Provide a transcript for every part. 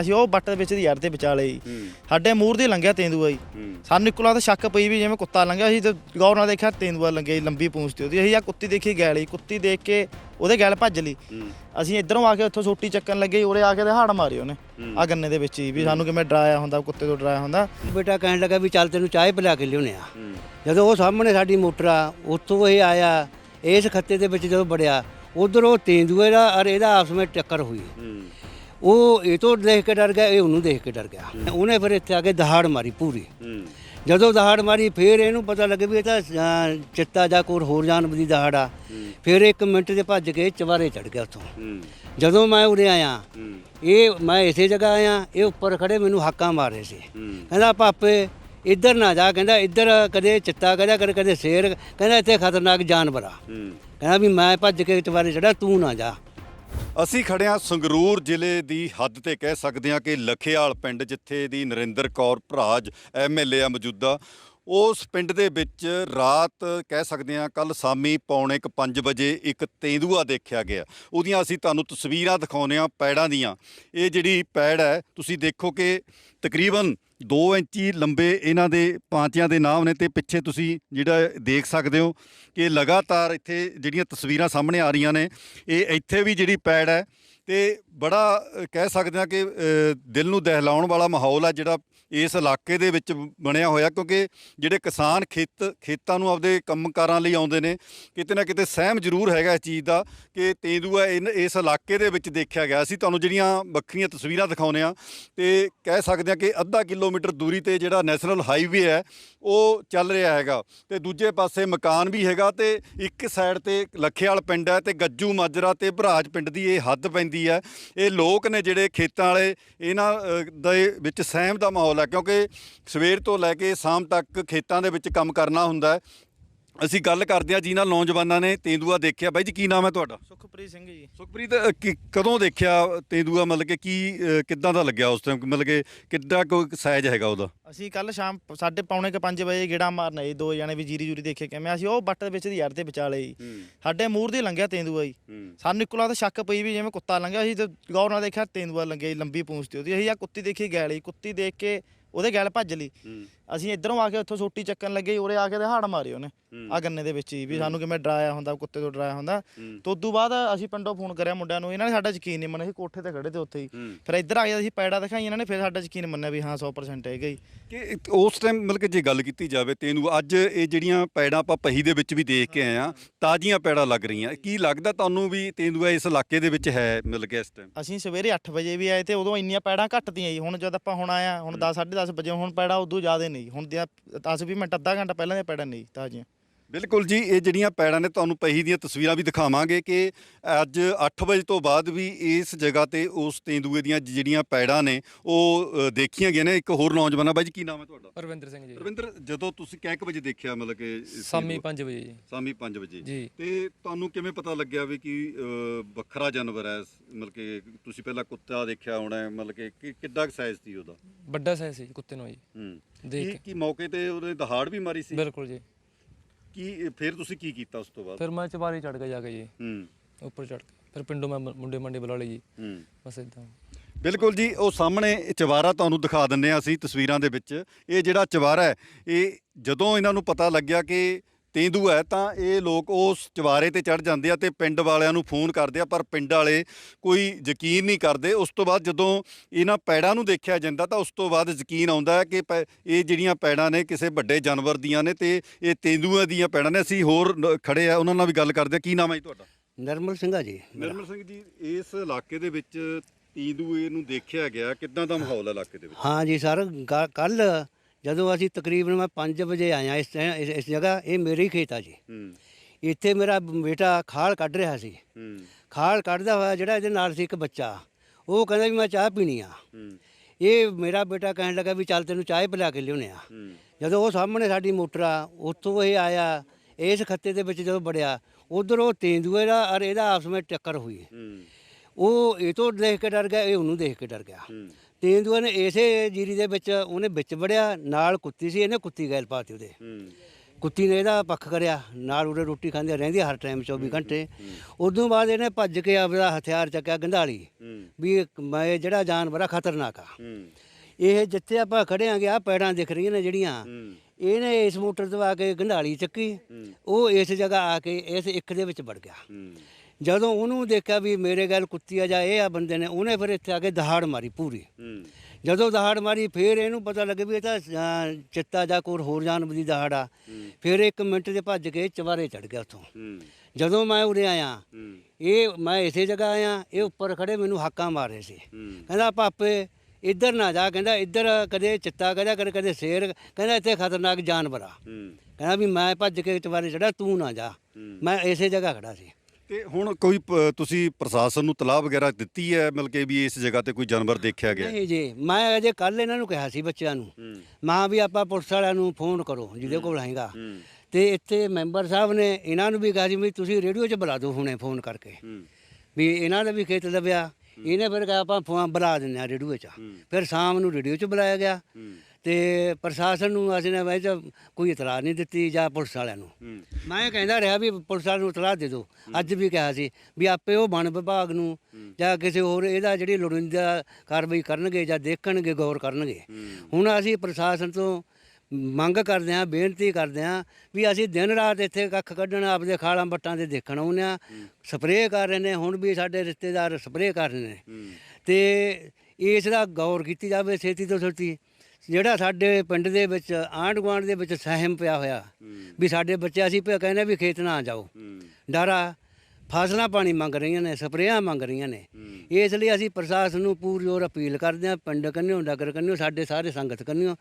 ਅਸੀਂ ਉਹ ਬੱਟ ਦੇ ਵਿੱਚ ਦੀ ਯਾਰ ਤੇ ਵਿਚਾਲੇ ਜੀ ਹੂੰ। ਸਾਡੇ ਮੂਰ ਦੀ ਲੰਘਿਆ ਤੇਂਦੂਆ ਜੀ। ਹੂੰ। ਸਾਨੂੰ ਇੱਕੋ ਲੱਗਦਾ ਸ਼ੱਕ ਪਈ ਵੀ ਜਿਵੇਂ ਕੁੱਤਾ ਲੰਘਿਆ ਸੀ ਤੇ ਗੌਰ ਨਾਲ ਦੇਖਿਆ ਤੇਂਦੂਆ ਲੰਘਿਆ ਜੀ ਲੰਬੀ ਪੂੰਛ ਤੇ ਉਹਦੀ। ਅਸੀਂ ਆ ਕੁੱਤੀ ਦੇਖੀ ਗੈਲ ਜੀ ਕੁੱਤੀ ਦੇਖ ਕੇ ਉਹਦੇ ਗੈਲ ਭੱਜ ਲਈ। ਅਸੀਂ ਇਧਰੋਂ ਆ ਕੇ ਉੱਥੋਂ ਸੋਟੀ ਚੱਕਣ ਲੱਗੇ ਉਰੇ ਆ ਕੇ ਤੇ ਹਾੜ ਮਾਰੀ ਉਹਨੇ। ਆ ਗੰਨੇ ਦੇ ਵਿੱਚ ਹੀ ਵੀ ਸਾਨੂੰ ਕਿਵੇਂ ਡਰਾਇਆ ਹੁੰਦਾ ਕੁੱਤੇ ਤੋਂ ਡਰਾਇਆ ਹੁੰਦਾ। ਬੇਟਾ ਕਹਿਣ ਲੱਗਾ ਵੀ ਚੱਲ ਤੈਨੂੰ ਚਾਹ ਪਿਲਾ ਕੇ ਲਿਆਉਣੇ ਆ। ਜਦੋਂ ਉਹ ਸਾਹਮਣੇ ਸਾਡੀ ਮੋਟਰ ਆ ਉੱਥੋਂ ਇਹ ਆਇਆ ਇਸ ਖੱਤੇ ਦੇ ਵਿੱਚ ਜਦੋਂ ਵੜਿਆ ਉਧਰ ਉਹ ਤੇਂਦੂਏ ਦਾ ਔਰ ਇਹਦਾ ਆਪਸ ਵਿੱਚ ਟੱਕਰ ਹੋਈ। ਹੂੰ। ਉਹ ਇਹ ਤੋਂ ਦੇਖ ਕੇ ਡਰ ਗਿਆ ਇਹ ਉਹਨੂੰ ਦੇਖ ਕੇ ਡਰ ਗਿਆ। ਉਹਨੇ ਫਿਰ ਇੱਥੇ ਆ ਕੇ ਦਹਾੜ ਮਾਰੀ ਪੂਰੀ। ਜਦੋਂ ਦਹਾੜ ਮਾਰੀ ਫਿਰ ਇਹਨੂੰ ਪਤਾ ਲੱਗੇ ਵੀ ਇਹ ਤਾਂ ਚਿੱਤਾ ਜਾਂ ਕੋਈ ਹੋਰ ਜਾਨਵਰ ਦੀ ਦਹਾੜ ਆ। ਫਿਰ ਇੱਕ ਮਿੰਟ ਦੇ ਭੱਜ ਕੇ ਚਵਾਰੇ ਚੜ ਗਿਆ ਉੱਥੋਂ। ਜਦੋਂ ਮੈਂ ਉਰੇ ਆਇਆ ਇਹ ਮੈਂ ਇਸੇ ਜਗ੍ਹਾ ਆਇਆ ਇਹ ਉੱਪਰ ਖੜੇ ਮੈਨੂੰ ਹਾਕਾਂ ਮਾਰ ਰਹੇ ਸੀ। ਕਹਿੰਦਾ ਪਾਪੇ ਇੱਧਰ ਨਾ ਜਾ। ਕਹਿੰਦਾ ਇੱਧਰ ਕਦੇ ਚਿੱਤਾ ਕਹਿੰਦਾ ਕਦੇ ਕਦੇ ਸ਼ੇਰ। ਕਹਿੰਦਾ ਇੱਥੇ ਖਤਰਨਾਕ ਜਾਨਵਰ ਆ। ਕਹਿੰਦਾ ਵੀ ਮੈਂ ਭੱਜ ਕੇ ਚਵਾਰੇ ਚੜਾ ਤੂੰ ਨਾ ਜਾ। ਅਸੀਂ ਖੜੇ ਹਾਂ ਸੰਗਰੂਰ ਜ਼ਿਲ੍ਹੇ ਦੀ ਹੱਦ ਤੇ ਕਹਿ ਸਕਦੇ ਹਾਂ ਕਿ ਲਖੇਵਾਲ ਪਿੰਡ, ਜਿੱਥੇ ਦੀ ਨਰਿੰਦਰ ਕੌਰ ਭਰਾਜ ਐਮਐਲਏ ਆ ਮੌਜੂਦਾ ਉਸ ਪਿੰਡ ਦੇ ਵਿੱਚ ਰਾਤ ਕਹਿ ਸਕਦੇ ਹਾਂ ਕੱਲ ਸ਼ਾਮੀ ਪੌਣੇ 5 ਵਜੇ ਇੱਕ ਤੇਂਦੂਆ ਦੇਖਿਆ ਗਿਆ। ਉਹਦੀਆਂ ਅਸੀਂ ਤੁਹਾਨੂੰ ਤਸਵੀਰਾਂ ਦਿਖਾਉਂਦੇ ਹਾਂ ਪੈੜਾਂ ਦੀਆਂ। ਇਹ ਜਿਹੜੀ ਪੈੜ ਹੈ, ਤੁਸੀਂ ਦੇਖੋ ਕਿ ਤਕਰੀਬਨ 2 ਇੰਚੀ ਲੰਬੇ ਇਹਨਾਂ ਦੇ ਪਾਂਚਿਆਂ ਦੇ ਨਾਮ ਨੇ ਤੇ ਪਿੱਛੇ ਤੁਸੀਂ ਜਿਹੜਾ ਦੇਖ ਸਕਦੇ ਹੋ ਕਿ ਲਗਾਤਾਰ ਇੱਥੇ ਜਿਹੜੀਆਂ ਤਸਵੀਰਾਂ ਸਾਹਮਣੇ ਆ ਰਹੀਆਂ ਨੇ, ਇਹ ਇੱਥੇ ਵੀ ਜਿਹੜੀ ਪੈੜ ਹੈ ਤੇ ਬੜਾ ਕਹਿ ਸਕਦੇ ਹਾਂ ਕਿ ਦਿਲ ਨੂੰ ਦਹਿਲਾਉਣ ਵਾਲਾ ਮਾਹੌਲ ਹੈ ਜਿਹੜਾ ਇਸ ਇਲਾਕੇ ਦੇ ਵਿੱਚ ਬਣਿਆ ਹੋਇਆ, ਕਿਉਂਕਿ ਜਿਹੜੇ ਕਿਸਾਨ ਖੇਤ, ਖੇਤਾਂ ਨੂੰ ਆਪਦੇ ਕੰਮਕਾਰਾਂ ਲਈ ਆਉਂਦੇ ਨੇ, ਕਿਤੇ ਨਾ ਕਿਤੇ ਸਹਿਮ ਜ਼ਰੂਰ ਹੈਗਾ ਇਸ ਚੀਜ਼ ਦਾ ਕਿ ਤੇਂਦੂਆ ਇਨ- ਇਸ ਇਲਾਕੇ ਦੇ ਵਿੱਚ ਦੇਖਿਆ ਗਿਆ ਅਸੀਂ ਤੁਹਾਨੂੰ ਜਿਹੜੀਆਂ ਵੱਖਰੀਆਂ ਤਸਵੀਰਾਂ ਦਿਖਾਉਂਦੇ ਆ ਤੇ ਕਹਿ ਸਕਦੇ ਹਾਂ ਕਿ ਅੱਧਾ ਕਿਲੋਮੀਟਰ ਦੂਰੀ ਤੇ ਜਿਹੜਾ ਨੈਸ਼ਨਲ ਹਾਈਵੇ ਹੈ, ਉਹ ਚੱਲ ਰਿਹਾ ਹੈਗਾ ਤੇ ਦੂਜੇ ਪਾਸੇ ਮਕਾਨ ਵੀ ਹੈਗਾ ਤੇ ਇੱਕ ਸਾਈਡ ਤੇ ਲੱਖੇਵਾਲ ਪਿੰਡ ਹੈ ਤੇ ਗੱਜੂ ਮਾਜਰਾ ਤੇ ਭਰਾਜ ਪਿੰਡ ਦੀ ਇਹ ਹੱਦ ਪੈਂਦੀ ਹੈ। ਇਹ ਲੋਕ ਨੇ ਜਿਹੜੇ ਖੇਤਾਂ ਵਾਲੇ, ਇਹਨਾਂ ਦੇ ਵਿੱਚ ਸਹਿਮ ਦਾ ਮਾਹੌਲ ਹੈ, ਕਿਉਂਕਿ ਸਵੇਰ ਤੋਂ ਲੈ ਕੇ ਸ਼ਾਮ ਤੱਕ ਖੇਤਾਂ ਦੇ ਵਿੱਚ ਕੰਮ ਕਰਨਾ ਹੁੰਦਾ ਅਸੀਂ ਗੱਲ ਕਰਦੇ ਹਾਂ ਜਿਨ੍ਹਾਂ ਨੌਜਵਾਨਾਂ ਨੇ ਤੇਂਦੂਆ ਦੇਖਿਆ। ਬਾਈ ਜੀ ਕੀ ਨਾਮ ਹੈ ਤੁਹਾਡਾ? ਸੁਖਪ੍ਰੀਤ ਸਿੰਘ ਜੀ। ਸੁਖਪ੍ਰੀਤ ਅ, ਕੀ- ਕਦੋਂ ਦੇਖਿਆ ਤੇਂਦੂਆ? ਮਤਲਬ ਕਿ ਕੀ ਅ, ਕਿੱਦਾਂ ਦਾ ਲੱਗਿਆ ਉਸ ਟਾਈਮ ਮਤਲਬ ਕਿ ਕਿੱਦਾਂ ਕੋਈ ਸਾਈਜ਼ ਹੈਗਾ ਉਹਦਾ? ਅਸੀਂ ਕੱਲ ਸ਼ਾਮ ਸਾਢੇ ਪੌਣੇ ਕੇ 5 ਵਜੇ ਗੇੜਾ ਮਾਰਨ ਆਏ ਦੋ ਜਣੇ ਵੀ ਜੀਰੀ ਜੂਰੀ ਦੇਖੇ ਕਿਵੇਂ ਅਸੀਂ ਉਹ ਬੱਟ ਦੇ ਵਿੱਚ ਦੀ ਯਾਰ ਤੇ ਵਿਚਾਲੇ ਜੀ। ਸਾਡੇ ਮੂਰ ਦੀ ਲੰਘਿਆ ਤੇਂਦੂਆ ਜੀ। ਸਾਨੂੰ ਇੱਕੋ ਲੱਗਦਾ ਸ਼ੱਕ ਪਈ ਵੀ ਜਿਵੇਂ ਕੁੱਤਾ ਲੰਘਿਆ ਸੀ ਤੇ ਗੌਰ ਨਾਲ ਦੇਖਿਆ ਤੇਂਦੂਆ ਲੰਘਿਆ ਜੀ ਲੰਬੀ ਪੂੰਛ ਤੇ ਉਹਦੀ। ਅਸੀਂ ਆ ਕੁੱਤੀ ਦੇਖੀ ਗੈਲ ਜੀ। ਕੁੱਤੀ ਦੇਖ ਕੇ ਉਹਦੇ ਗੈਲ ਭੱਜ ਲਈ। ਅਸੀਂ ਇਧਰੋਂ ਆ ਕੇ ਉੱਥੋਂ ਸੋਟੀ ਚੱਕਣ ਲੱਗੇ ਉਰੇ ਆ ਕੇ ਤੇ ਹਾੜ ਮਾਰੀ ਉਹਨੇ। ਆ ਗੰਨੇ ਦੇ ਵਿੱਚ ਹੀ ਵੀ ਸਾਨੂੰ ਕਿਵੇਂ ਡਰਾਇਆ ਹੁੰਦਾ ਕੁੱਤੇ ਤੋਂ ਡਰਾਇਆ ਹੁੰਦਾ। ਤੇ ਉਦੋਂ ਬਾਅਦ ਅਸੀਂ ਪਿੰਡੋਂ ਫੋਨ ਕਰਿਆ ਮੁੰਡਿਆਂ ਨੂੰ ਇਹਨਾਂ ਨੇ ਸਾਡਾ ਯਕੀਨ ਨਹੀਂ ਮੰਨਿਆ ਸੀ ਕੋਠੇ ਤੇ ਖੜੇ ਤੇ ਉੱਥੇ ਹੀ। ਫਿਰ ਇੱਧਰ ਆ ਕੇ ਅਸੀਂ ਪੈੜਾ ਦਿਖਾਈ ਇਹਨਾਂ ਨੇ ਫਿਰ ਸਾਡਾ ਯਕੀਨ ਮੰਨਿਆ ਵੀ ਹਾਂ 100% ਹੈਗਾ ਹੀ ਕਿ ਉਸ ਟਾਈਮ ਮਤਲਬ ਕਿ ਜੇ ਗੱਲ ਕੀਤੀ ਜਾਵੇ ਤੇਂਦੂਆ ਅੱਜ ਇਹ ਜਿਹੜੀਆਂ ਪੈੜਾਂ ਆਪਾਂ ਪਹੀ ਦੇ ਵਿੱਚ ਵੀ ਦੇਖ ਕੇ ਆਏ ਆ ਤਾਜ਼ੀਆਂ ਪੈੜਾਂ ਲੱਗ ਰਹੀਆਂ। ਕੀ ਲੱਗਦਾ ਤੁਹਾਨੂੰ ਵੀ ਤੇਂਦੂਆ ਇਸ ਇਲਾਕੇ ਦੇ ਵਿੱਚ ਹੈ ਮਿਲ ਗਿਆ ਇਸ ਟਾਈਮ ਅਸੀਂ ਸਵੇਰੇ 8 ਵਜੇ ਵੀ ਆਏ ਤੇ ਉਦੋਂ ਇੰਨੀਆਂ ਪੈੜਾਂ ਘੱਟ ਜੀ ਹੁਣ ਜਦ ਆਪਾਂ ਹੁਣ ਆਇਆ ਹੁਣ 10 10:30 ਵਜੇ ਹੁਣ ਪੈੜਾਂ ਉਦੋਂ ਜ਼ਿਆਦਾ ਨਹੀਂ। ਹੁਣ ਦੀਆਂ 10 20 ਮਿੰਟ ਅੱਧਾ ਘੰਟਾ ਪਹਿਲਾਂ ਦੀਆਂ ਪੈੜਾਂ ਨਹੀਂ ਤਾਜ਼ੀਆਂ। ਬਿਲਕੁਲ ਜੀ ਇਹ ਜਿਹੜੀਆਂ ਪੈੜਾਂ ਨੇ ਤੁਹਾਨੂੰ ਪਹੀ ਦੀਆਂ ਤਸਵੀਰਾਂ ਵੀ ਦਿਖਾਵਾਂਗੇ ਕਿ ਅੱਜ 8 ਵਜੇ ਤੋਂ ਬਾਅਦ ਵੀ ਇਸ ਜਗ੍ਹਾ ਤੇ ਉਸ ਤੇਂਦੂਏ ਦੀਆਂ ਜਿਹੜੀਆਂ ਪੈੜਾਂ ਨੇ ਉਹ ਦੇਖੀਆਂ ਗਈਆਂ ਨੇ। ਇੱਕ ਹੋਰ ਨੌਜਵਾਨ ਆ ਬਾਈ ਜੀ ਕੀ ਨਾਮ ਹੈ ਤੁਹਾਡਾ? ਪਰਵਿੰਦਰ ਸਿੰਘ ਜੀ। ਰਵਿੰਦਰ ਜਦੋਂ ਤੁਸੀਂ ਕਿੰਨੇ ਵਜੇ ਦੇਖਿਆ ਮਤਲਬ ਕਿ ਸ਼ਾਮੀ 5 ਵਜੇ ਜੀ। ਸ਼ਾਮੀ 5 ਵਜੇ। ਜੀ। ਤੇ ਤੁਹਾਨੂੰ ਕਿਵੇਂ ਪਤਾ ਲੱਗਿਆ ਵੀ ਕਿ ਵੱਖਰਾ ਜਾਨਵਰ ਹੈ? ਮਤਲਬ ਕਿ ਤੁਸੀਂ ਪਹਿਲਾਂ ਕੁੱਤਾ ਦੇਖਿਆ ਹੋਣਾ ਮਤਲਬ ਕਿ ਕਿੱਡਾ ਸਾਈਜ਼ ਸੀ ਉਹਦਾ? ਵੱਡਾ ਸਾਈਜ਼ ਸੀ ਕੁੱਤੇ ਨੂੰ ਜੀ। ਹੂੰ। ਦੇਖ ਕੀ ਮੌਕੇ ਤੇ ਉਹਦੇ ਦਹਾੜ ਵੀ ਮਾਰੀ ਸੀ? ਬਿਲਕੁਲ ਜੀ। ਕੀ ਫਿਰ ਤੁਸੀਂ ਕੀ ਕੀਤਾ ਉਸ ਤੋਂ ਬਾਅਦ? ਫਿਰ ਮੈਂ ਚਵਾਰੀ ਚੜ ਗਿਆ ਜਾ ਕੇ ਜੀ ਹੂੰ। ਉੱਪਰ ਚੜ ਕੇ। ਫਿਰ ਪਿੰਡੋਂ ਮੈਂ ਮੁੰਡੇ ਮੰਡੇ ਬੁਲਾ ਲਏ ਜੀ। ਹੂੰ। ਬਸ ਇਦਾਂ ਬਿਲਕੁਲ ਜੀ ਉਹ ਸਾਹਮਣੇ ਚਵਾਰਾ ਤੁਹਾਨੂੰ ਦਿਖਾ ਦਿੰਨੇ ਆ ਅਸੀਂ ਤਸਵੀਰਾਂ ਦੇ ਵਿੱਚ। ਇਹ ਜਿਹੜਾ ਚਵਾਰਾ ਹੈ ਇਹ ਜਦੋਂ ਇਹਨਾਂ ਨੂੰ ਪਤਾ ਲੱਗਿਆ ਕਿ ਤੇਂਦੂ ਹੈ ਤਾਂ ਇਹ ਲੋਕ ਉਸ ਚਵਾਰੇ ਤੇ ਚੜ ਜਾਂਦੇ ਆ ਤੇ ਪਿੰਡ ਵਾਲਿਆਂ ਨੂੰ ਫੋਨ ਕਰਦੇ ਆ ਪਰ ਪਿੰਡ ਵਾਲੇ ਕੋਈ ਯਕੀਨ ਨਹੀਂ ਕਰਦੇ। ਉਸ ਤੋਂ ਬਾਅਦ ਜਦੋਂ ਇਹਨਾਂ ਪੈੜਾਂ ਨੂੰ ਦੇਖਿਆ ਜਾਂਦਾ ਤਾਂ ਉਸ ਤੋਂ ਬਾਅਦ ਯਕੀਨ ਆਉਂਦਾ ਹੈ ਕਿ ਇਹ ਜਿਹੜੀਆਂ ਪੈੜਾਂ ਨੇ ਕਿਸੇ ਵੱਡੇ ਜਾਨਵਰ ਦੀਆਂ ਨੇ ਤੇ ਇਹ ਤੇਂਦੂਆਂ ਦੀਆਂ ਪੈੜਾਂ ਨੇ। ਅਸੀਂ ਹੋਰ ਖੜੇ ਆ ਉਹਨਾਂ ਨਾਲ ਵੀ ਗੱਲ ਕਰਦੇ ਆ। ਕੀ ਨਾਮ ਹੈ ਜੀ ਤੁਹਾਡਾ? ਨਰਮਲ ਸਿੰਘਾ ਜੀ। ਨਿਰਮਲ ਸਿੰਘ ਜੀ ਇਸ ਇਲਾਕੇ ਦੇ ਵਿੱਚ ਤੇਂਦੂਏ ਨੂੰ ਦੇਖਿਆ ਗਿਆ ਕਿੱਦਾਂ ਦਾ ਮਾਹੌਲ ਹੈ ਇਲਾਕੇ ਦੇ ਵਿੱਚ? ਹਾਂ ਜੀ ਸਰ ਕੱਲ ਜਦੋਂ ਅਸੀਂ ਤਕਰੀਬਨ ਮੈਂ 5 ਵਜੇ ਆਇਆ ਇਸ ਇਸ ਇਸ ਜਗ੍ਹਾ ਇਹ ਮੇਰੇ ਖੇਤ ਆ ਜੀ। ਇੱਥੇ ਮੇਰਾ ਬੇਟਾ ਖਾਲ ਕੱਢ ਰਿਹਾ ਸੀ। ਖਾਲ ਕੱਢਦਾ ਹੋਇਆ ਜਿਹੜਾ ਇਹਦੇ ਨਾਲ ਸੀ ਇੱਕ ਬੱਚਾ ਉਹ ਕਹਿੰਦਾ ਵੀ ਮੈਂ ਚਾਹ ਪੀਣੀ ਆ। ਇਹ ਮੇਰਾ ਬੇਟਾ ਕਹਿਣ ਲੱਗਾ ਵੀ ਚੱਲ ਤੈਨੂੰ ਚਾਹ ਪਿਲਾ ਕੇ ਲਿਆਉਣੇ ਆ। ਜਦੋਂ ਉਹ ਸਾਹਮਣੇ ਸਾਡੀ ਮੋਟਰ ਆ ਉੱਥੋਂ ਇਹ ਆਇਆ ਇਸ ਖੱਤੇ ਦੇ ਵਿੱਚ ਜਦੋਂ ਵੜਿਆ ਉਧਰ ਉਹ ਤੇਂਦੂਏ ਦਾ ਔਰ ਇਹਦਾ ਆਪਸ ਵਿੱਚ ਟੱਕਰ ਹੋਈ। ਉਹ ਇਹ ਤੋਂ ਦੇਖ ਕੇ ਡਰ ਗਿਆ ਇਹ ਉਹਨੂੰ ਦੇਖ ਕੇ ਡਰ ਗਿਆ। ਹੂੰ ਤੇਂਦੂਏ ਨੇ ਇਸੇ ਜੀਰੀ ਦੇ ਵਿੱਚ ਉਹਨੇ ਵਿੱਚ ਵੜਿਆ ਨਾਲ ਕੁੱਤੀ ਸੀ ਇਹਨੇ ਕੁੱਤੀ ਗੈਲ ਪਾਤੀ ਉਹਦੇ। ਕੁੱਤੀ ਨੇ ਇਹਦਾ ਪੱਖ ਕਰਿਆ ਨਾਲ ਉਰੇ ਰੋਟੀ ਖਾਂਦੇ ਰਹਿੰਦੀ ਹਰ ਟਾਈਮ 24 ਘੰਟੇ। ਉਦੋਂ ਬਾਅਦ ਇਹਨੇ ਭੱਜ ਕੇ ਆਪਦਾ ਹਥਿਆਰ ਚੱਕਿਆ ਗੰਧਾਲੀ ਵੀ ਮੈਂ ਜਿਹੜਾ ਜਾਨਵਰ ਆ ਖਤਰਨਾਕ ਆ। ਇਹ ਜਿੱਥੇ ਆਪਾਂ ਖੜੇ ਆਂਗੇ ਆ ਪੈੜਾਂ ਦਿਖ ਰਹੀਆਂ ਨੇ ਜਿਹੜੀਆਂ। ਇਹਨੇ ਇਸ ਮੋਟਰ ਤੋਂ ਆ ਕੇ ਗੰਧਾਲੀ ਚੱਕੀ। ਉਹ ਇਸ ਜਗ੍ਹਾ ਆ ਕੇ ਇਸ ਇੱਕ ਦੇ ਵਿੱਚ ਵੜ ਗਿਆ। ਜਦੋਂ ਉਹਨੂੰ ਦੇਖਿਆ ਵੀ ਮੇਰੇ ਗੱਲ ਕੁੱਤੀ ਆ ਜਾਂ ਇਹ ਆ ਬੰਦੇ ਨੇ ਉਹਨੇ ਫਿਰ ਇੱਥੇ ਆ ਕੇ ਦਹਾੜ ਮਾਰੀ ਪੂਰੀ। ਜਦੋਂ ਦਹਾੜ ਮਾਰੀ ਫਿਰ ਇਹਨੂੰ ਪਤਾ ਲੱਗੇ ਵੀ ਇਹ ਤਾਂ ਅਹ, ਚਿੱਤਾ ਜਾਂ ਕੋਈ ਹੋਰ ਜਾਨਵਰ ਦੀ ਦਹਾੜ ਆ। ਫਿਰ ਇੱਕ ਮਿੰਟ 'ਚ ਭੱਜ ਕੇ ਚਵਾਰੇ ਚੜ ਗਿਆ ਉੱਥੋਂ। ਜਦੋਂ ਮੈਂ ਉਰੇ ਆਇਆ ਇਹ ਮੈਂ ਇਸੇ ਜਗ੍ਹਾ ਆਇਆ ਇਹ ਉੱਪਰ ਖੜੇ ਮੈਨੂੰ ਹਾਕਾਂ ਮਾਰ ਰਹੇ ਸੀ। ਕਹਿੰਦਾ ਪਾਪੇ ਇੱਧਰ ਨਾ ਜਾ ਕਹਿੰਦਾ ਇੱਧਰ ਕਦੇ ਚਿੱਤਾ ਕਹਿੰਦਾ ਕਦੇ ਕਦੇ ਸ਼ੇਰ ਕਹਿੰਦਾ ਇੱਥੇ ਖਤਰਨਾਕ ਜਾਨਵਰ ਆ। ਕਹਿੰਦਾ ਵੀ ਮੈਂ ਭੱਜ ਕੇ ਚਵਾਰੇ ਚੜਾ ਤੂੰ ਨਾ ਜਾ। ਮੈਂ ਇਸੇ ਜਗ੍ਹਾ ਖੜਾ ਸੀ। ਤੇ ਹੁਣ ਕੋਈ ਪ- ਤੁਸੀਂ ਪ੍ਰਸ਼ਾਸਨ ਨੂੰ ਤਲਾਹ ਵਗੈਰਾ ਦਿੱਤੀ ਹੈ ਮਤਲਬ ਕਿ ਵੀ ਇਸ ਜਗ੍ਹਾ ਤੇ ਕੋਈ ਜਾਨਵਰ ਦੇਖਿਆ ਗਿਆ? ਹੈ? ਨਹੀਂ ਜੀ ਮੈਂ ਅਜੇ ਕੱਲ ਇਹਨਾਂ ਨੂੰ ਕਿਹਾ ਸੀ ਬੱਚਿਆਂ ਨੂੰ। ਮਾਂ ਵੀ ਆਪਾਂ ਪੁਲਿਸ ਵਾਲਿਆਂ ਨੂੰ ਫੋਨ ਕਰੋ ਜਿਹਦੇ ਕੋਲ ਹੈਗਾ ਤੇ ਇੱਥੇ ਮੈਂਬਰ ਸਾਹਿਬ ਨੇ ਇਹਨਾਂ ਨੂੰ ਵੀ ਕਿਹਾ ਸੀ ਵੀ ਤੁਸੀਂ ਰੇਡੀਓ 'ਚ ਬੁਲਾ ਦਿਓ ਹੁਣੇ ਫੋਨ ਕਰਕੇ। ਵੀ ਇਹਨਾਂ ਦਾ ਵੀ ਖੇਤ ਦਬਿਆ ਇਹਨੇ ਫਿਰ ਕਿਹਾ ਆਪਾਂ ਫੋਨ ਬੁਲਾ ਦਿੰਦੇ ਆ ਰੇਡੀਓ 'ਚ। ਫਿਰ ਸ਼ਾਮ ਨੂੰ ਰੇਡੀਓ 'ਚ ਬੁਲਾਇਆ ਗਿਆ। ਤੇ ਪ੍ਰਸ਼ਾਸਨ ਨੂੰ ਅਸੀਂ ਨੇ ਵੈਸੇ ਕੋਈ ਇਤਲਾਹ ਨਹੀਂ ਦਿੱਤੀ ਜਾਂ ਪੁਲਿਸ ਵਾਲਿਆਂ ਨੂੰ। ਮੈਂ ਕਹਿੰਦਾ ਰਿਹਾ ਵੀ ਪੁਲਿਸ ਵਾਲਿਆਂ ਨੂੰ ਇਤਲਾਹ ਦੇ ਦਿਓ। ਅੱਜ ਵੀ ਕਿਹਾ ਸੀ ਵੀ ਆਪੇ ਉਹ ਵਣ ਵਿਭਾਗ ਨੂੰ ਜਾਂ ਕਿਸੇ ਹੋਰ ਇਹਦਾ ਜਿਹੜੀ ਲੋੜੀਂਦਾ ਕਾਰਵਾਈ ਕਰਨਗੇ ਜਾਂ ਦੇਖਣਗੇ ਗੌਰ ਕਰਨਗੇ। ਹੁਣ ਅਸੀਂ ਪ੍ਰਸ਼ਾਸਨ ਤੋਂ ਮੰਗ ਕਰਦੇ ਹਾਂ ਬੇਨਤੀ ਕਰਦੇ ਹਾਂ ਵੀ ਅਸੀਂ ਦਿਨ ਰਾਤ ਇੱਥੇ ਕੱਖ ਕੱਢਣ ਆਪਦੇ ਖਾਲਾਂ ਬੱਟਾਂ ਦੇ ਦੇਖਣ ਆਉਂਦੇ ਹਾਂ। ਸਪਰੇਅ ਕਰ ਰਹੇ ਨੇ ਹੁਣ ਵੀ ਸਾਡੇ ਰਿਸ਼ਤੇਦਾਰ ਸਪਰੇਅ ਕਰ ਰਹੇ ਨੇ। ਤੇ ਇਸ ਦਾ ਗੌਰ ਕੀਤੀ ਜਾਵੇ ਛੇਤੀ ਤੋਂ ਛੇਤੀ। ਜਿਹੜਾ ਸਾਡੇ ਪਿੰਡ ਦੇ ਵਿੱਚ ਆਂਢ ਗੁਆਂਢ ਦੇ ਵਿੱਚ ਸਹਿਮ ਪਿਆ ਹੋਇਆ ਵੀ ਸਾਡੇ ਬੱਚੇ ਅਸੀਂ ਪਿਆ ਕਹਿੰਦੇ ਵੀ ਖੇਤ ਨਾ ਜਾਓ। ਡਰਾ ਫਸਲਾਂ ਪਾਣੀ ਮੰਗ ਰਹੀਆਂ ਨੇ ਸਪਰੇਆਂ ਮੰਗ ਰਹੀਆਂ ਨੇ। ਇਸ ਲਈ ਅਸੀਂ ਪ੍ਰਸ਼ਾਸਨ ਨੂੰ ਪੂਰੀ ਔਰ ਅਪੀਲ ਕਰਦੇ ਹਾਂ ਪਿੰਡ ਕੰਨਿਓ ਨਗਰ ਕੰਨਿਓ ਸਾਡੇ ਸਾਰੇ ਸੰਗਤ ਕੰਨਿਓ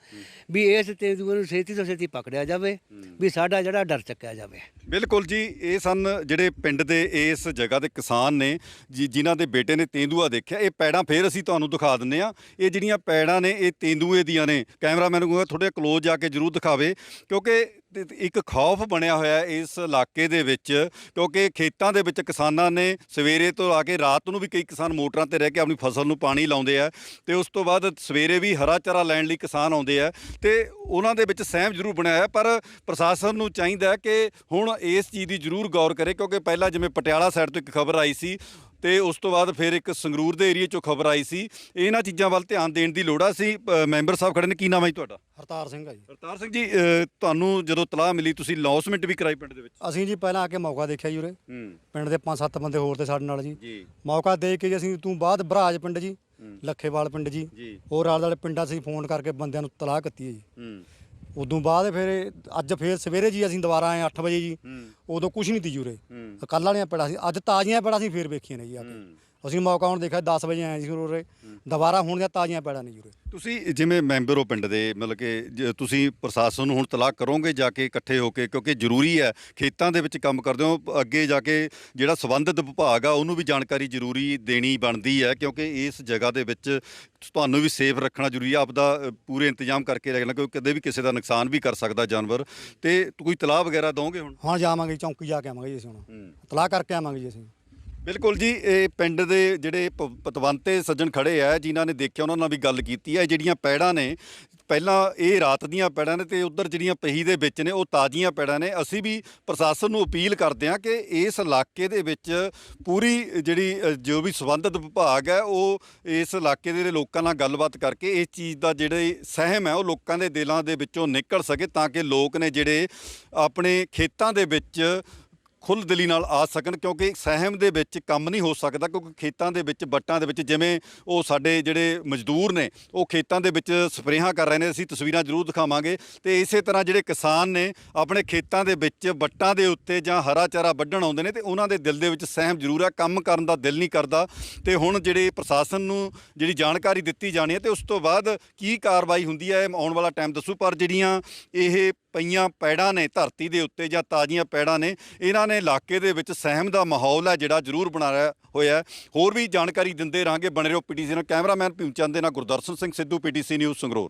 ਵੀ ਇਸ ਤੇਂਦੂਏ ਨੂੰ ਛੇਤੀ ਤੋਂ ਛੇਤੀ ਪਕੜਿਆ ਜਾਵੇ ਵੀ ਸਾਡਾ ਜਿਹੜਾ ਡਰ ਚੱਕਿਆ ਜਾਵੇ। ਬਿਲਕੁਲ ਜੀ ਇਹ ਸਨ ਜਿਹੜੇ ਪਿੰਡ ਦੇ ਇਸ ਜਗ੍ਹਾ ਦੇ ਕਿਸਾਨ ਨੇ ਜੀ ਜਿਨ੍ਹਾਂ ਦੇ ਬੇਟੇ ਨੇ ਤੇਂਦੂਆ ਦੇਖਿਆ। ਇਹ ਪੈੜਾਂ ਫੇਰ ਅਸੀਂ ਤੁਹਾਨੂੰ ਦਿਖਾ ਦਿੰਨੇ ਆ ਇਹ ਜਿਹੜੀਆਂ ਪੈੜਾਂ ਨੇ ਇਹ ਤੇਂਦੂਏ ਦੀਆਂ ਨੇ। ਕੈਮਰਾਮੈਨ ਨੂੰ ਕਹੂੰਗਾ ਥੋੜੇ ਕਲੋਜ਼ ਜਾ ਕੇ ਜਰੂਰ ਦਿਖਾਵੇ ਕਿਉਂਕਿ ਤੇ- ਇੱਕ ਖੌਫ ਬਣਿਆ ਹੋਇਆ ਇਸ ਇਲਾਕੇ ਦੇ ਵਿੱਚ, ਕਿਉਂਕਿ ਖੇਤਾਂ ਦੇ ਵਿੱਚ ਕਿਸਾਨਾਂ ਨੇ ਸਵੇਰੇ ਤੋਂ ਆ ਕੇ ਰਾਤ ਨੂੰ ਵੀ ਕਈ ਕਿਸਾਨ ਮੋਟਰਾਂ ਤੇ ਰਹਿ ਕੇ ਆਪਣੀ ਫਸਲ ਨੂੰ ਪਾਣੀ ਲਾਉਂਦੇ ਆ ਤੇ ਉਸ ਤੋਂ ਬਾਅਦ ਸਵੇਰੇ ਵੀ ਹਰਾ ਚਾਰਾ ਲੈਣ ਲਈ ਕਿਸਾਨ ਆਉਂਦੇ ਆ ਤੇ ਉਹਨਾਂ ਦੇ ਵਿੱਚ ਸਹਿਮ ਜ਼ਰੂਰ ਬਣਿਆ ਹੈ ਪਰ ਪ੍ਰਸ਼ਾਸਨ ਨੂੰ ਚਾਹੀਦਾ ਕਿ ਹੁਣ ਇਸ ਚੀਜ਼ ਦੀ ਜ਼ਰੂਰ ਗੌਰ ਕਰੇ, ਕਿਉਂਕਿ ਪਹਿਲਾਂ ਜਿਵੇਂ ਪਟਿਆਲਾ ਸਾਈਡ ਤੋਂ ਇੱਕ ਖਬਰ ਆਈ ਸੀ ਤੇ ਉਸ ਤੋਂ ਬਾਅਦ ਫਿਰ ਇੱਕ ਸੰਗਰੂਰ ਦੇ ਏਰੀਆ ਚੋਂ ਖਬਰ ਆਈ ਸੀ। ਇਹਨਾਂ ਚੀਜ਼ਾਂ ਵੱਲ ਧਿਆਨ ਦੇਣ ਦੀ ਲੋੜ ਆ। ਸੀ ਮੈਂਬਰ ਸਾਹਿਬ ਖੜੇ ਨੇ। ਕੀ ਨਾਮ ਹੈ ਜੀ ਤੁਹਾਡਾ? ਹਰਤਾਰ ਸਿੰਘ ਆ ਜੀ। ਅਵਤਾਰ ਸਿੰਘ ਜੀ ਅ, ਤੁਹਾਨੂੰ ਜਦੋਂ ਤਲਾਹ ਮਿਲੀ ਤੁਸੀਂ ਲੌਸਮੈਂਟ ਵੀ ਕਰਾਈ ਪਿੰਡ ਦੇ ਵਿੱਚ? ਅਸੀਂ ਜੀ ਪਹਿਲਾਂ ਆ ਕੇ ਮੌਕਾ ਦੇਖਿਆ ਜੀ ਉਰੇ। ਹੂੰ। ਪਿੰਡ ਦੇ ਪੰਜ ਸੱਤ ਬੰਦੇ ਹੋਰ ਤੇ ਸਾਡੇ ਨਾਲ ਜੀ। ਜੀ। ਮੌਕਾ ਦੇਖ ਕੇ ਜੀ ਅਸੀਂ ਤੂੰ ਬਾਅਦ ਬਰਾਜ ਪਿੰਡ ਜੀ ਹੂੰ। ਲੱਖੇਵਾਲ ਪਿੰਡ ਜੀ। ਜੀ। ਹੋਰ ਆਲੇ ਦੁਆਲੇ ਪਿੰਡਾਂ 'ਚ ਅਸੀਂ ਫੋਨ ਕਰਕੇ ਬੰਦਿਆਂ ਨੂੰ ਤਲਾਹ ਕੀਤੀ ਹੈ ਜੀ। ਹੂੰ। ਉਦੋਂ ਬਾਅਦ ਫਿਰ ਇਹ- ਅੱਜ ਫੇਰ ਸਵੇਰੇ ਜੀ ਅਸੀਂ ਦੁਬਾਰਾ ਆਏ 8 ਵਜੇ ਜੀ। ਹੂੰ। ਉਦੋਂ ਕੁਝ ਨਹੀਂ ਤੀ ਜੀ ਉਰੇ। ਹੂੰ। ਕੱਲ੍ਹ ਵਾਲੀਆਂ ਪੜਾ ਸੀ। ਅੱਜ ਤਾਜ਼ੀਆਂ ਪੜਾ ਸੀ ਫੇਰ ਵੇਖੀਆਂ ਨੇ ਜੀ ਆ ਕੇ। ਹੂੰ। ਅਸੀਂ ਮੌਕਾ ਹੁਣ ਦੇਖਿਆ 10 ਵਜੇ ਆਏ ਜੀ ਫਿਰ ਉਰੇ। ਦੁਬਾਰਾ ਹੁਣ ਦੀਆਂ ਤਾਜ਼ੀਆਂ ਪੜਾ ਨੇ ਜੀ ਉਰੇ। ਤੁਸੀਂ ਜਿਵੇਂ ਮੈਂਬਰ ਹੋ ਪਿੰਡ ਦੇ ਮਤਲਬ ਕਿ ਜ- ਤੁਸੀਂ ਪ੍ਰਸ਼ਾਸਨ ਨੂੰ ਹੁਣ ਤਲਾਕ ਕਰੋਗੇ ਜਾ ਕੇ ਇਕੱਠੇ ਹੋ ਕੇ ਕਿਉਂਕਿ ਜ਼ਰੂਰੀ ਹੈ ਖੇਤਾਂ ਦੇ ਵਿੱਚ ਕੰਮ ਕਰਦੇ ਹੋ ਅੱਗੇ ਜਾ ਕੇ ਜਿਹੜਾ ਸੰਬੰਧਿਤ ਵਿਭਾਗ ਆ ਉਹਨੂੰ ਵੀ ਜਾਣਕਾਰੀ ਜ਼ਰੂਰੀ ਦੇਣੀ ਬਣਦੀ ਹੈ ਕਿਉਂਕਿ ਇਸ ਜਗ੍ਹਾ ਦੇ ਵਿੱਚ ਤੁਹਾਨੂੰ ਵੀ ਸੇਫ ਰੱਖਣਾ ਜ਼ਰੂਰੀ ਹੈ ਆਪਦਾ ਅ, ਪੂਰੇ ਇੰਤਜ਼ਾਮ ਕਰਕੇ ਰੱਖਣਾ ਕਿਉਂਕਿ ਕਦੇ ਵੀ ਕਿਸੇ ਦਾ ਨੁਕਸਾਨ ਵੀ ਕਰ ਸਕਦਾ ਜਾਨਵਰ। ਤੇ ਕੋਈ ਤਲਾਹ ਵਗੈਰਾ ਦੋਗੇ ਹੁਣ? ਹੁਣ ਜਾਵਾਂਗੇ ਜੀ, ਚੌਂਕੀ ਜਾ ਕੇ ਆਵਾਂਗੇ ਜੀ ਅਸੀਂ ਹੁਣ। ਤਲਾਹ ਕਰਕੇ ਆਵਾਂਗੇ ਜੀ ਅਸੀਂ। ਬਿਲਕੁਲ ਜੀ ਇਹ ਪਿੰਡ ਦੇ ਜਿਹੜੇ ਪ- ਪਤਵੰਤੇ ਸੱਜਣ ਖੜੇ ਆ ਜਿਨ੍ਹਾਂ ਨੇ ਦੇਖਿਆ ਉਹਨਾਂ ਨਾਲ ਵੀ ਗੱਲ ਕੀਤੀ ਹੈ ਇਹ ਜਿਹੜੀਆਂ ਪੈੜਾਂ ਨੇ ਪਹਿਲਾਂ ਇਹ ਰਾਤ ਦੀਆਂ ਪੈੜਾਂ ਨੇ ਤੇ ਉਧਰ ਜਿਹੜੀਆਂ ਪਹੀ ਦੇ ਵਿੱਚ ਨੇ ਉਹ ਤਾਜ਼ੀਆਂ ਪੈੜਾਂ ਨੇ। ਅਸੀਂ ਵੀ ਪ੍ਰਸ਼ਾਸਨ ਨੂੰ ਅਪੀਲ ਕਰਦੇ ਹਾਂ ਕਿ ਇਸ ਇਲਾਕੇ ਦੇ ਵਿੱਚ ਪੂਰੀ ਜਿਹੜੀ ਅ, ਜੋ ਵੀ ਸੰਬੰਧਿਤ ਵਿਭਾਗ ਹੈ ਉਹ ਇਸ ਇਲਾਕੇ ਦੇ ਲੋਕਾਂ ਨਾਲ ਗੱਲਬਾਤ ਕਰਕੇ ਇਸ ਚੀਜ਼ ਦਾ ਜਿਹੜੇ ਸਹਿਮ ਹੈ ਉਹ ਲੋਕਾਂ ਦੇ ਦਿਲਾਂ ਦੇ ਵਿੱਚੋਂ ਨਿਕਲ ਸਕੇ ਤਾਂ ਕਿ ਲੋਕ ਨੇ ਜਿਹੜੇ ਆਪਣੇ ਖੇਤਾਂ ਦੇ ਵਿੱਚ ਖੁੱਲ੍ਹ ਦਿਲੀ ਨਾਲ ਆ ਸਕਣ, ਕਿਉਂਕਿ ਸਹਿਮ ਦੇ ਵਿੱਚ ਕੰਮ ਨਹੀਂ ਹੋ ਸਕਦਾ, ਕਿਉਂਕਿ ਖੇਤਾਂ ਦੇ ਵਿੱਚ, ਬੱਟਾਂ ਦੇ ਵਿੱਚ ਜਿਵੇਂ ਉਹ ਸਾਡੇ ਜਿਹੜੇ ਮਜ਼ਦੂਰ ਨੇ, ਉਹ ਖੇਤਾਂ ਦੇ ਵਿੱਚ ਸਪਰੇਹਾਂ ਕਰ ਰਹੇ ਨੇ, ਅਸੀਂ ਤਸਵੀਰਾਂ ਜ਼ਰੂਰ ਦਿਖਾਵਾਂਗੇ। ਤੇ ਇਸੇ ਤਰ੍ਹਾਂ ਜਿਹੜੇ ਕਿਸਾਨ ਨੇ, ਆਪਣੇ ਖੇਤਾਂ ਦੇ ਵਿੱਚ ਬੱਟਾਂ ਦੇ ਉੱਤੇ ਜਾਂ ਹਰਾ ਚਾਰਾ ਵੱਢਣ ਆਉਂਦੇ ਨੇ, ਤੇ ਉਹਨਾਂ ਦੇ ਦਿਲ ਦੇ ਵਿੱਚ ਸਹਿਮ ਜ਼ਰੂਰ ਆ, ਕੰਮ ਕਰਨ ਦਾ ਦਿਲ ਨਹੀਂ ਕਰਦਾ। ਤੇ ਹੁਣ ਜਿਹੜੇ ਪ੍ਰਸ਼ਾਸਨ ਨੂੰ ਜਿਹੜੀ ਜਾਣਕਾਰੀ ਦਿੱਤੀ ਜਾਣੀ ਹੈ, ਤੇ ਉਸ ਤੋਂ ਬਾਅਦ ਕੀ ਕਾਰਵਾਈ ਹੁੰਦੀ ਹੈ, ਆਉਣ ਵਾਲਾ ਟਾਈਮ ਦੱਸੂ, ਪਰ ਜਿਹੜੀਆਂ ਇਹ ਪਈਆਂ ਪੈੜਾਂ ਨੇ, ਧਰਤੀ ਦੇ ਉੱਤੇ ਜਾਂ ਤਾਜ਼ੀਆਂ ਪੈੜਾਂ ਨੇ, ਇਹਨਾਂ ਨੇ ਇਲਾਕੇ ਦੇ ਵਿੱਚ ਸਹਿਮ ਦਾ ਮਾਹੌਲ ਹੈ, ਜਿਹੜਾ ਜ਼ਰੂਰ ਬਣਾਇਆ ਹੋਇਆ ਹੋਰ ਵੀ ਜਾਣਕਾਰੀ ਦਿੰਦੇ ਰਾਂਗੇ ਬਣੇ ਰਹੋ ਪੀਟੀਸੀ ਨਾਲ। ਕੈਮਰਾਮੈਨ ਭੀਮਚੰਦ ਦੇ ਨਾਲ ਗੁਰਦਰਸ਼ਨ ਸਿੰਘ ਸਿੱਧੂ, ਪੀਟੀਸੀ ਨਿਊਜ਼ ਸੰਗਰੂਰ।